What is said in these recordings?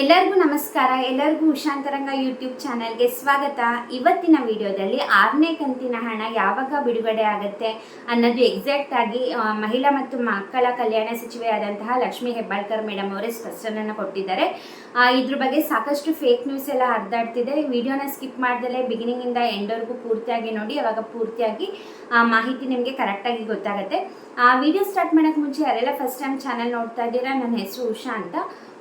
ಎಲ್ಲರಿಗೂ ನಮಸ್ಕಾರ. ಎಲ್ಲರಿಗೂ ಉಷಾಂತರಂಗ ಯೂಟ್ಯೂಬ್ ಚಾನಲ್ಗೆ ಸ್ವಾಗತ. ಇವತ್ತಿನ ವಿಡಿಯೋದಲ್ಲಿ ಆರನೇ ಕಂತಿನ ಹಣ ಯಾವಾಗ ಬಿಡುಗಡೆ ಆಗುತ್ತೆ ಅನ್ನೋದು ಎಕ್ಸಾಕ್ಟ್ ಆಗಿ ಮಹಿಳಾ ಮತ್ತು ಮಕ್ಕಳ ಕಲ್ಯಾಣ ಸಚಿವೆಯಾದಂತಹ ಲಕ್ಷ್ಮಿ ಹೆಬ್ಬಾಳ್ಕರ್ ಮೇಡಮ್ ಅವರೇ ಸ್ಪಷ್ಟನೆಯನ್ನು ಕೊಟ್ಟಿದ್ದಾರೆ. ಇದ್ರ ಬಗ್ಗೆ ಸಾಕಷ್ಟು ಫೇಕ್ ನ್ಯೂಸ್ ಎಲ್ಲ ಹರಿದಾಡ್ತಿದೆ. ವಿಡಿಯೋನ ಸ್ಕಿಪ್ ಮಾಡ್ದಲೇ ಬಿಗಿನಿಂಗಿಂದ ಎಂಡ್ವರೆಗೂ ಪೂರ್ತಿಯಾಗಿ ನೋಡಿ, ಅವಾಗ ಪೂರ್ತಿಯಾಗಿ ಮಾಹಿತಿ ನಿಮಗೆ ಕರೆಕ್ಟಾಗಿ ಗೊತ್ತಾಗುತ್ತೆ. ಆ, ವಿಡಿಯೋ ಸ್ಟಾರ್ಟ್ ಮಾಡೋಕ್ಕೆ ಮುಂಚೆ ಯಾರೆಲ್ಲ ಫಸ್ಟ್ ಟೈಮ್ ಚಾನಲ್ ನೋಡ್ತಾ ಇದ್ದೀರಾ, ನನ್ನ ಹೆಸರು ಉಷಾ ಅಂತ.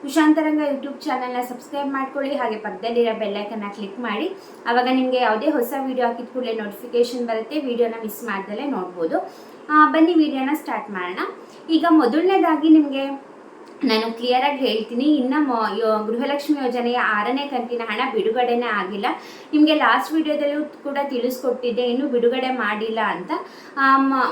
ಉಷಾಂತರಂಗ ಯೂಟ್ಯೂಬ್ ಚಾನಲ್ನ ಸಬ್ಸ್ಕ್ರೈಬ್ ಮಾಡ್ಕೊಳ್ಳಿ, ಹಾಗೆ ಪಕ್ಕದಲ್ಲಿರೋ ಬೆಲ್ಲೈಕನ್ನ ಕ್ಲಿಕ್ ಮಾಡಿ. ಆವಾಗ ನಿಮಗೆ ಯಾವುದೇ ಹೊಸ ವೀಡಿಯೋ ಹಾಕಿದ ಕೂಡಲೇ ನೋಟಿಫಿಕೇಶನ್ ಬರುತ್ತೆ ವಿಡಿಯೋನ ಮಿಸ್ ಮಾಡ್ದಲೇ ನೋಡ್ಬೋದು. ಬನ್ನಿ ವೀಡಿಯೋನ ಸ್ಟಾರ್ಟ್ ಮಾಡೋಣ. ಈಗ ಮೊದಲನೇದಾಗಿ ನಿಮಗೆ ನಾನು ಕ್ಲಿಯರಾಗಿ ಹೇಳ್ತೀನಿ. ಇನ್ನು ಗೃಹಲಕ್ಷ್ಮಿ ಯೋಜನೆಯ ಆರನೇ ಕಂತಿನ ಹಣ ಬಿಡುಗಡೆನೇ ಆಗಿಲ್ಲ. ನಿಮಗೆ ಲಾಸ್ಟ್ ವಿಡಿಯೋದಲ್ಲೂ ಕೂಡ ತಿಳಿಸ್ಕೊಟ್ಟಿದ್ದೆ. ಇನ್ನೂ ಬಿಡುಗಡೆ ಮಾಡಿಲ್ಲ ಅಂತ.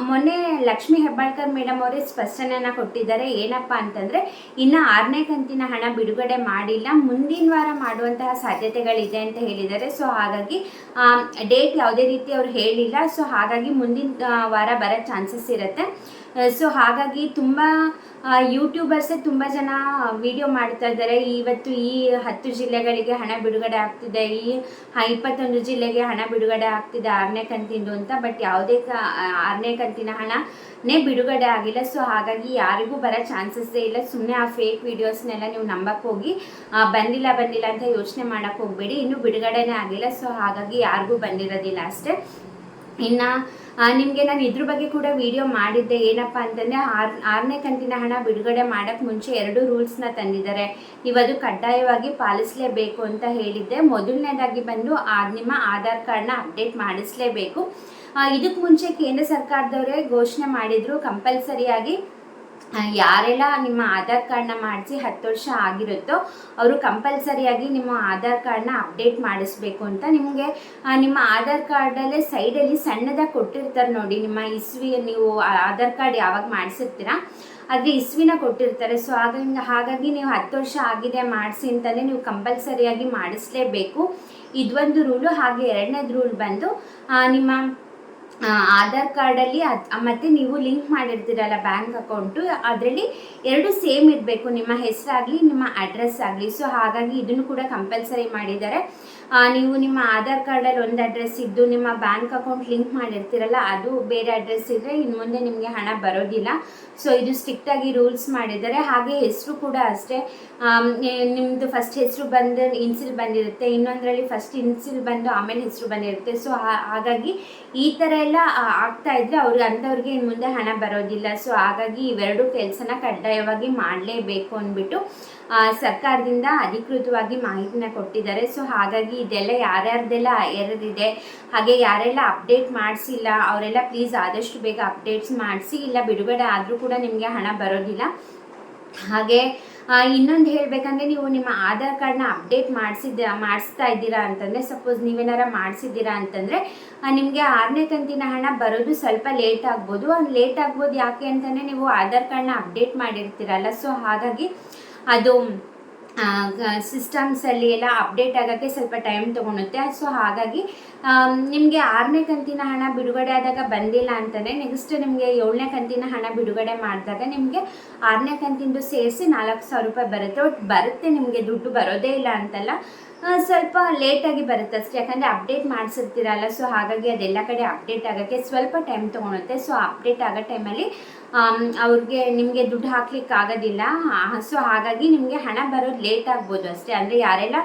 ಮೊನ್ನೆ ಲಕ್ಷ್ಮಿ ಹೆಬ್ಬಾಳ್ಕರ್ ಮೇಡಮ್ ಅವರೇ ಸ್ಪಷ್ಟನೆಯನ್ನು ಕೊಟ್ಟಿದ್ದಾರೆ. ಏನಪ್ಪ ಅಂತಂದರೆ, ಇನ್ನು ಆರನೇ ಕಂತಿನ ಹಣ ಬಿಡುಗಡೆ ಮಾಡಿಲ್ಲ. ಮುಂದಿನ ವಾರ ಮಾಡುವಂತಹ ಸಾಧ್ಯತೆಗಳಿದೆ ಅಂತ ಹೇಳಿದ್ದಾರೆ. ಸೊ ಹಾಗಾಗಿ ಡೇಟ್ ಯಾವುದೇ ರೀತಿ ಅವ್ರು ಹೇಳಿಲ್ಲ. ಸೊ ಹಾಗಾಗಿ ಮುಂದಿನ ವಾರ ಬರೋ ಚಾನ್ಸಸ್ ಇರುತ್ತೆ. ಸೊ ಹಾಗಾಗಿ ತುಂಬ ಯೂಟ್ಯೂಬರ್ಸೇ ತುಂಬ ಜನ ವಿಡಿಯೋ ಮಾಡ್ತಾ ಇದ್ದಾರೆ. ಇವತ್ತು ಈ ಹತ್ತು ಜಿಲ್ಲೆಗಳಿಗೆ ಹಣ ಬಿಡುಗಡೆ ಆಗ್ತಿದೆ. ಈ ಇಪ್ಪತ್ತೊಂದು ಜಿಲ್ಲೆಗೆ ಹಣ ಬಿಡುಗಡೆ ಆಗ್ತಿದೆ. ಆರನೇ ಕಂತಿಂದು ಅಂತ. ಬಟ್ ಯಾವುದೇ ಆರನೇ ಕಂತಿನ ಹಣನೇ ಬಿಡುಗಡೆ ಆಗಿಲ್ಲ. ಸೊ ಹಾಗಾಗಿ ಯಾರಿಗೂ ಬರೋ ಚಾನ್ಸಸ್ಸೇ ಇಲ್ಲ. ಸುಮ್ಮನೆ ಆ ಫೇಕ್ ವಿಡಿಯೋಸ್ನೆಲ್ಲ ನೀವು ನಂಬಕ್ಕೆ ಹೋಗಿ ಬಂದಿಲ್ಲ ಬಂದಿಲ್ಲ ಅಂತ ಯೋಚನೆ ಮಾಡೋಕ್ಕೆ ಹೋಗಬೇಡಿ. ಇನ್ನೂ ಬಿಡುಗಡೆನೇ ಆಗಿಲ್ಲ. ಸೊ ಹಾಗಾಗಿ ಯಾರಿಗೂ ಬಂದಿರೋದಿಲ್ಲ ಅಷ್ಟೇ. ಇನ್ನು ನಿಮಗೆ ನಾನು ಇದ್ರ ಬಗ್ಗೆ ಕೂಡ ವಿಡಿಯೋ ಮಾಡಿದ್ದೆ. ಏನಪ್ಪ ಅಂತಂದರೆ ಆರ್, ಆರನೇ ಕಂತಿನ ಹಣ ಬಿಡುಗಡೆ ಮಾಡೋಕ್ಕೆ ಮುಂಚೆ ಎರಡು ರೂಲ್ಸ್ನ ತಂದಿದ್ದಾರೆ. ನೀವು ಅದು ಕಡ್ಡಾಯವಾಗಿ ಪಾಲಿಸಲೇಬೇಕು ಅಂತ ಹೇಳಿದ್ದೆ. ಮೊದಲನೇದಾಗಿ ಬಂದು ಆ, ನಿಮ್ಮ ಆಧಾರ್ ಕಾರ್ಡ್ನ ಅಪ್ಡೇಟ್ ಮಾಡಿಸಲೇಬೇಕು. ಇದಕ್ಕೆ ಮುಂಚೆ ಕೇಂದ್ರ ಸರ್ಕಾರದವರೇ ಘೋಷಣೆ ಮಾಡಿದರು, ಕಂಪಲ್ಸರಿಯಾಗಿ ಯಾರೆಲ್ಲ ನಿಮ್ಮ ಆಧಾರ್ ಕಾರ್ಡ್ನ ಮಾಡಿಸಿ ಹತ್ತು ವರ್ಷ ಆಗಿರುತ್ತೋ ಅವರು ಕಂಪಲ್ಸರಿಯಾಗಿ ನಿಮ್ಮ ಆಧಾರ್ ಕಾರ್ಡ್ನ ಅಪ್ಡೇಟ್ ಮಾಡಿಸ್ಬೇಕು ಅಂತ ನಿಮಗೆ ನಿಮ್ಮ ಆಧಾರ್ ಕಾರ್ಡಲ್ಲೇ ಸೈಡಲ್ಲಿ ಸಣ್ಣದಾಗಿ ಕೊಟ್ಟಿರ್ತಾರೆ ನೋಡಿ, ನಿಮ್ಮ ಇಸ್ವಿ ನೀವು ಆಧಾರ್ ಕಾರ್ಡ್ ಯಾವಾಗ ಮಾಡಿಸಿರ್ತೀರಾ ಆದರೆ ಇಸ್ವಿನ ಕೊಟ್ಟಿರ್ತಾರೆ. ಸೊ ಹಾಗಾಗಿ ಹಾಗಾಗಿ ನೀವು ಹತ್ತು ವರ್ಷ ಆಗಿದೆ ಮಾಡಿಸಿ ಅಂತಲೇ ನೀವು ಕಂಪಲ್ಸರಿಯಾಗಿ ಮಾಡಿಸ್ಲೇಬೇಕು. ಇದೊಂದು ರೂಲು ಹಾಗೆ ಎರಡನೇದು ರೂಲ್ ಬಂದು ನಿಮ್ಮ ಆಧಾರ್ ಕಾರ್ಡಲ್ಲಿ ಅದು ಮತ್ತು ನೀವು ಲಿಂಕ್ ಮಾಡಿರ್ತೀರಲ್ಲ ಬ್ಯಾಂಕ್ ಅಕೌಂಟು, ಅದರಲ್ಲಿ ಎರಡು ಸೇಮ್ ಇರಬೇಕು. ನಿಮ್ಮ ಹೆಸರಾಗಲಿ, ನಿಮ್ಮ ಅಡ್ರೆಸ್ ಆಗಲಿ ಸೊ ಹಾಗಾಗಿ ಇದನ್ನು ಕೂಡ ಕಂಪಲ್ಸರಿ ಮಾಡಿದ್ದಾರೆ. ನೀವು ನಿಮ್ಮ ಆಧಾರ್ ಕಾರ್ಡಲ್ಲಿ ಒಂದು ಅಡ್ರೆಸ್ ಇದ್ದು, ನಿಮ್ಮ ಬ್ಯಾಂಕ್ ಅಕೌಂಟ್ ಲಿಂಕ್ ಮಾಡಿರ್ತೀರಲ್ಲ, ಅದು ಬೇರೆ ಅಡ್ರೆಸ್ ಇದ್ದರೆ ಇನ್ನು ಮುಂದೆ ನಿಮಗೆ ಹಣ ಬರೋದಿಲ್ಲ. ಸೊ ಇದು ಸ್ಟ್ರಿಕ್ಟಾಗಿ ರೂಲ್ಸ್ ಮಾಡಿದ್ದಾರೆ. ಹಾಗೆ ಹೆಸರು ಕೂಡ ಅಷ್ಟೇ. ನಿಮ್ಮದು ಫಸ್ಟ್ ಹೆಸರು ಬಂದು ಇನ್ಸಿಲ್ ಬಂದಿರುತ್ತೆ. ಇನ್ನೊಂದರಲ್ಲಿ ಫಸ್ಟ್ ಇನ್ಸಿಲ್ ಬಂದು ಆಮೇಲೆ ಹೆಸರು ಬಂದಿರುತ್ತೆ. ಸೊ ಹಾಗಾಗಿ ಈ ಥರ ಎಲ್ಲ ಆಗ್ತಾ ಇದ್ರೆ ಅವ್ರಿಗೆ ಅಂಥವ್ರಿಗೆ ಇನ್ನು ಮುಂದೆ ಹಣ ಬರೋದಿಲ್ಲ. ಸೊ ಹಾಗಾಗಿ ಇವೆರಡು ಕೆಲಸನ ಕಡ್ಡಾಯವಾಗಿ ಮಾಡಲೇಬೇಕು ಅಂದ್ಬಿಟ್ಟು ಸರ್ಕಾರದಿಂದ ಅಧಿಕೃತವಾಗಿ ಮಾಹಿತಿನ ಕೊಟ್ಟಿದ್ದಾರೆ. ಸೊ ಹಾಗಾಗಿ ಇದೆಲ್ಲ ಯಾರ್ಯಾರ್ದೆಲ್ಲ ಎರದಿದೆ ಹಾಗೆ ಯಾರೆಲ್ಲ ಅಪ್ಡೇಟ್ ಮಾಡಿಸಿಲ್ಲ, ಅವರೆಲ್ಲ ಪ್ಲೀಸ್ ಆದಷ್ಟು ಬೇಗ ಅಪ್ಡೇಟ್ಸ್ ಮಾಡಿಸಿ, ಇಲ್ಲ ಬಿಡುಗಡೆ ಆದರೂ ಕೂಡ ನಿಮಗೆ ಹಣ ಬರೋದಿಲ್ಲ. ಹಾಗೆ ಇನ್ನೊಂದು ಹೇಳಬೇಕಂದ್ರೆ ನೀವು ನಿಮ್ಮ ಆಧಾರ್ ಕಾರ್ಡ್ನ ಅಪ್ಡೇಟ್ ಮಾಡಿಸಿದ್ದ, ಮಾಡಿಸ್ತಾ ಇದ್ದೀರಾ ಅಂತಂದರೆ ಸಪೋಸ್ ನೀವೇನಾರ ಮಾಡಿಸಿದ್ದೀರಾ ಅಂತಂದರೆ ನಿಮಗೆ ಆರನೇ ಕಂತಿನ ಹಣ ಬರೋದು ಸ್ವಲ್ಪ ಲೇಟ್ ಆಗ್ಬೋದು. ಅದು ಲೇಟ್ ಆಗ್ಬೋದು ಯಾಕೆ ಅಂತಂದರೆ ನೀವು ಆಧಾರ್ ಕಾರ್ಡ್ನ ಅಪ್ಡೇಟ್ ಮಾಡಿರ್ತೀರಲ್ಲ ಸೊ ಹಾಗಾಗಿ ಅದು ಸಿಸ್ಟಮ್ಸಲ್ಲಿ ಎಲ್ಲ ಅಪ್ಡೇಟ್ ಆಗೋಕ್ಕೆ ಸ್ವಲ್ಪ ಟೈಮ್ ತೊಗೊಳುತ್ತೆ. ಸೊ ಹಾಗಾಗಿ ನಿಮಗೆ ಆರನೇ ಕಂತಿನ ಹಣ ಬಿಡುಗಡೆ ಆದಾಗ ಬಂದಿಲ್ಲ ಅಂತಲೇ ನೆಕ್ಸ್ಟ್ ನಿಮಗೆ ಏಳನೇ ಕಂತಿನ ಹಣ ಬಿಡುಗಡೆ ಮಾಡಿದಾಗ ನಿಮಗೆ ಆರನೇ ಕಂತಿಂದು ಸೇರಿಸಿ ನಾಲ್ಕು ಸಾವಿರ ರೂಪಾಯಿ ಬರುತ್ತೆ. ಬರುತ್ತೆ ನಿಮಗೆ ದುಡ್ಡು ಬರೋದೇ ಇಲ್ಲ ಅಂತಲ್ಲ. ಸ್ವಲ್ಪ ಲೇಟಾಗಿ ಬರುತ್ತೆ ಅಷ್ಟೇ. ಯಾಕಂದರೆ ಅಪ್ಡೇಟ್ ಮಾಡಿಸಿರ್ತೀರಲ್ಲ ಸೊ ಹಾಗಾಗಿ ಅದೆಲ್ಲ ಕಡೆ ಅಪ್ಡೇಟ್ ಆಗೋಕ್ಕೆ ಸ್ವಲ್ಪ ಟೈಮ್ ತೊಗೊಳುತ್ತೆ. ಸೊ ಅಪ್ಡೇಟ್ ಆಗೋ ಟೈಮಲ್ಲಿ ಅವ್ರಿಗೆ ನಿಮಗೆ ದುಡ್ಡು ಹಾಕ್ಲಿಕ್ಕೆ ಆಗೋದಿಲ್ಲ. ಸೊ ಹಾಗಾಗಿ ನಿಮಗೆ ಹಣ ಬರೋದು ಲೇಟ್ ಆಗ್ಬೋದು ಅಷ್ಟೇ. ಅಂದರೆ ಯಾರೆಲ್ಲ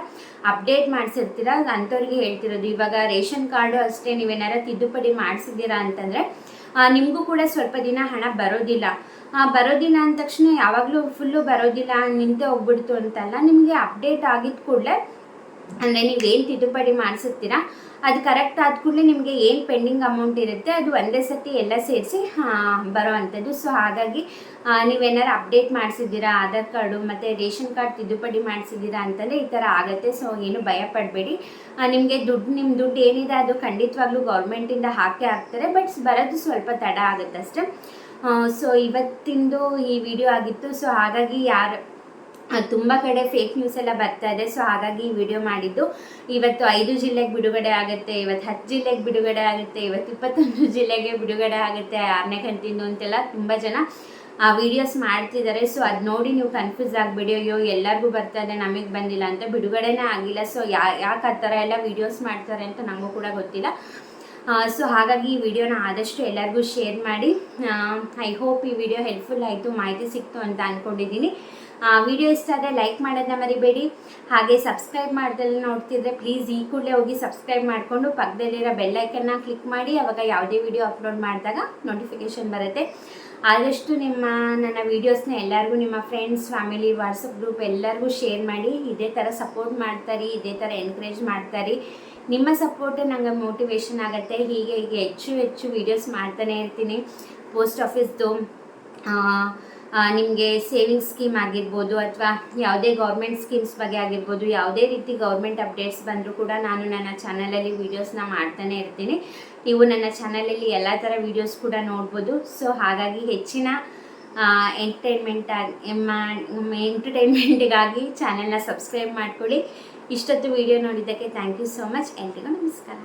ಅಪ್ಡೇಟ್ ಮಾಡಿಸಿರ್ತೀರ, ಅಂಥವ್ರಿಗೆ ಹೇಳ್ತಿರೋದು. ಇವಾಗ ರೇಷನ್ ಕಾರ್ಡು ಅಷ್ಟೇ ನೀವೇನಾರ ತಿದ್ದುಪಡಿ ಮಾಡಿಸಿದ್ದೀರಾ ಅಂತಂದರೆ ನಿಮಗೂ ಕೂಡ ಸ್ವಲ್ಪ ದಿನ ಹಣ ಬರೋದಿಲ್ಲ. ಬರೋದಿಲ್ಲ ಅಂದ ತಕ್ಷಣ ಯಾವಾಗಲೂ ಫುಲ್ಲು ಬರೋದಿಲ್ಲ, ನಿಂತೆ ಹೋಗ್ಬಿಡ್ತು ಅಂತಲ್ಲ, ನಿಮಗೆ ಅಪ್ಡೇಟ್ ಆಗಿದ ಕೂಡಲೇ ಅಂದರೆ ನೀವೇನು ತಿದ್ದುಪಡಿ ಮಾಡಿಸುತ್ತೀರಾ ಅದು ಕರೆಕ್ಟ್ ಆದ ಕೂಡಲೇ ನಿಮಗೆ ಏನು ಪೆಂಡಿಂಗ್ ಅಮೌಂಟ್ ಇರುತ್ತೆ, ಅದು ಒಂದೇ ಸತಿ ಎಲ್ಲ ಸೇರಿಸಿ ಬರೋ ಅಂಥದ್ದು ಸೊ ಹಾಗಾಗಿ ನೀವೇನಾರು ಅಪ್ಡೇಟ್ ಮಾಡಿಸಿದ್ದೀರಾ, ಆಧಾರ್ ಕಾರ್ಡು ಮತ್ತು ರೇಷನ್ ಕಾರ್ಡ್ ತಿದ್ದುಪಡಿ ಮಾಡಿಸಿದ್ದೀರಾ ಅಂತಂದರೆ ಈ ಥರ ಆಗುತ್ತೆ. ಸೊ ಏನು ಭಯ ಪಡಬೇಡಿ. ನಿಮಗೆ ದುಡ್ಡು ನಿಮ್ಮ ದುಡ್ಡು ಏನಿದೆ ಅದು ಖಂಡಿತವಾಗ್ಲೂ ಗೌರ್ಮೆಂಟಿಂದ ಹಾಕೇ ಹಾಕ್ತಾರೆ ಬಟ್ ಬರೋದು ಸ್ವಲ್ಪ ತಡ ಆಗುತ್ತೆ ಅಷ್ಟೇ. ಸೊ ಇವತ್ತಿಂದು ಈ ವಿಡಿಯೋ ಆಗಿತ್ತು. ಸೊ ಹಾಗಾಗಿ ಯಾರು ತುಂಬ ಕಡೆ ಫೇಕ್ ನ್ಯೂಸ್ ಎಲ್ಲ ಬರ್ತಾ ಇದೆ. ಸೊ ಹಾಗಾಗಿ ಈ ವಿಡಿಯೋ ಮಾಡಿದ್ದು ಇವತ್ತು ಐದು ಜಿಲ್ಲೆಗೆ ಬಿಡುಗಡೆ ಆಗುತ್ತೆ, ಇವತ್ತು ಹತ್ತು ಜಿಲ್ಲೆಗೆ ಬಿಡುಗಡೆ ಆಗುತ್ತೆ, ಇವತ್ತು ಇಪ್ಪತ್ತೊಂದು ಜಿಲ್ಲೆಗೆ ಬಿಡುಗಡೆ ಆಗುತ್ತೆ ಆರನೇ ಗಂಟೆಯಿಂದ ಅಂತೆಲ್ಲ ತುಂಬ ಜನ, ಆ ವಿಡಿಯೋಸ್ ಮಾಡ್ತಿದ್ದಾರೆ. ಸೊ ಅದು ನೋಡಿ ನೀವು ಕನ್ಫ್ಯೂಸ್ ಆಗಿಬಿಡಿ. ಅಯ್ಯೋ, ಎಲ್ಲರಿಗೂ ಬರ್ತಾ ಇದೆ, ನಮಗೆ ಬಂದಿಲ್ಲ ಅಂತ ಬಿಡುಗಡೆನೇ ಆಗಿಲ್ಲ. ಸೊ ಯಾ, ಯಾಕೆ ಆ ಥರ ಎಲ್ಲ ವೀಡಿಯೋಸ್ ಮಾಡ್ತಾರೆ ಅಂತ ನನಗೂ ಕೂಡ ಗೊತ್ತಿಲ್ಲ. ಸೊ ಹಾಗಾಗಿ ಈ ವಿಡಿಯೋನ ಆದಷ್ಟು ಎಲ್ಲರಿಗೂ ಶೇರ್ ಮಾಡಿ. ಐ ಹೋಪ್ ಈ ವಿಡಿಯೋ ಹೆಲ್ಪ್ಫುಲ್ ಆಯಿತು, ಮಾಹಿತಿ ಸಿಕ್ತು ಅಂತ ಅಂದ್ಕೊಂಡಿದ್ದೀನಿ ವಿಡಿಯೋ ಇಷ್ಟ ಆದರೆ ಲೈಕ್ ಮಾಡೋದನ್ನ ಮರಿಬೇಡಿ. ಹಾಗೆ ಸಬ್ಸ್ಕ್ರೈಬ್ ಮಾಡ್ದಲ್ಲಿ ನೋಡ್ತಿದ್ರೆ ಪ್ಲೀಸ್ ಈ ಕೂಡಲೇ ಹೋಗಿ ಸಬ್ಸ್ಕ್ರೈಬ್ ಮಾಡಿಕೊಂಡು ಪಕ್ಕದಲ್ಲಿರೋ ಬೆಲ್ಲೈಕನ್ನ ಕ್ಲಿಕ್ ಮಾಡಿ, ಅವಾಗ ಯಾವುದೇ ವಿಡಿಯೋ ಅಪ್ಲೋಡ್ ಮಾಡಿದಾಗ ನೋಟಿಫಿಕೇಷನ್ ಬರುತ್ತೆ. ಆದಷ್ಟು ನಿಮ್ಮ, ನನ್ನ ವೀಡಿಯೋಸ್ನ ಎಲ್ಲರಿಗೂ, ನಿಮ್ಮ ಫ್ರೆಂಡ್ಸ್ ಫ್ಯಾಮಿಲಿ ವಾಟ್ಸಪ್ ಗ್ರೂಪ್ ಎಲ್ಲರಿಗೂ ಶೇರ್ ಮಾಡಿ, ಇದೇ ಥರ ಸಪೋರ್ಟ್ ಮಾಡ್ತಾರೆ, ಇದೇ ಥರ ಎನ್ಕರೇಜ್ ಮಾಡ್ತಾರೆ. ನಿಮ್ಮ ಸಪೋರ್ಟ್ ನನಗೆ ಮೋಟಿವೇಶನ್ ಆಗುತ್ತೆ. ಹೀಗೆ ಹೀಗೆ ಹೆಚ್ಚು ಹೆಚ್ಚು ವೀಡಿಯೋಸ್ ಮಾಡ್ತಾನೆ ಇರ್ತೀನಿ. ಪೋಸ್ಟ್ ಆಫೀಸ್ದು ನಿಮಗೆ ಸೇವಿಂಗ್ಸ್ ಸ್ಕೀಮ್ ಆಗಿರ್ಬೋದು ಅಥವಾ ಯಾವುದೇ ಗೌರ್ಮೆಂಟ್ ಸ್ಕೀಮ್ಸ್ ಬಗ್ಗೆ ಆಗಿರ್ಬೋದು, ಯಾವುದೇ ರೀತಿ ಗೌರ್ಮೆಂಟ್ ಅಪ್ಡೇಟ್ಸ್ ಬಂದರೂ ಕೂಡ ನಾನು ನನ್ನ ಚಾನಲಲ್ಲಿ ವೀಡಿಯೋಸ್ನ ಮಾಡ್ತಾನೆ ಇರ್ತೀನಿ. ನೀವು ನನ್ನ ಚಾನಲಲ್ಲಿ ಎಲ್ಲ ಥರ ವೀಡಿಯೋಸ್ ಕೂಡ ನೋಡ್ಬೋದು. ಸೊ ಹಾಗಾಗಿ ಹೆಚ್ಚಿನ ಎಂಟರ್ಟೈನ್ಮೆಂಟ್ ಆಗಿ ಎಂಟರ್ಟೈನ್ಮೆಂಟ್ಗಾಗಿ ಚಾನೆಲ್ನ ಸಬ್ಸ್ಕ್ರೈಬ್ ಮಾಡ್ಕೊಳ್ಳಿ. ಇಷ್ಟೊತ್ತು ವೀಡಿಯೋ ನೋಡಿದ್ದಕ್ಕೆ ಥ್ಯಾಂಕ್ ಯು ಸೋ ಮಚ್ ಎಲ್ರಿಗೂ ನಮಸ್ಕಾರ.